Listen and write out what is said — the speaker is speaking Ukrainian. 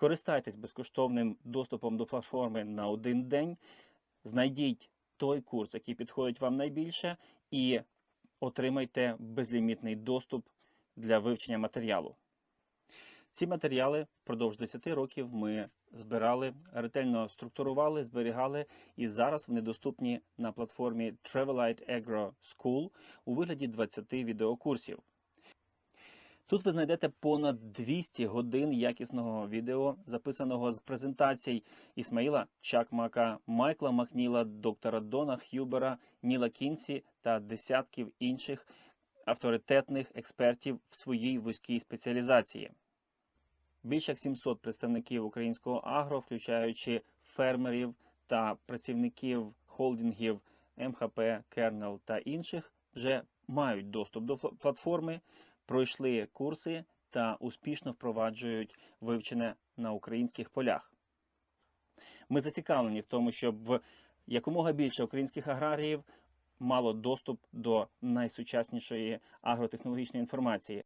Скористайтесь безкоштовним доступом до платформи на один день, знайдіть той курс, який підходить вам найбільше, і отримайте безлімітний доступ для вивчення матеріалу. Ці матеріали впродовж 10 років ми збирали, ретельно структурували, зберігали, і зараз вони доступні на платформі Travelite Agro School у вигляді 20 відеокурсів. Тут ви знайдете понад 200 годин якісного відео, записаного з презентацій Ісмаїла Чакмака, Майкла Макніла, доктора Дона Х'юбера, Ніла Кінсі та десятків інших авторитетних експертів в своїй вузькій спеціалізації. Більше як 700 представників українського агро, включаючи фермерів та працівників холдингів МХП, Кернел та інших, вже мають доступ до платформи, пройшли курси та успішно впроваджують вивчене на українських полях. Ми зацікавлені в тому, щоб якомога більше українських аграріїв мало доступ до найсучаснішої агротехнологічної інформації.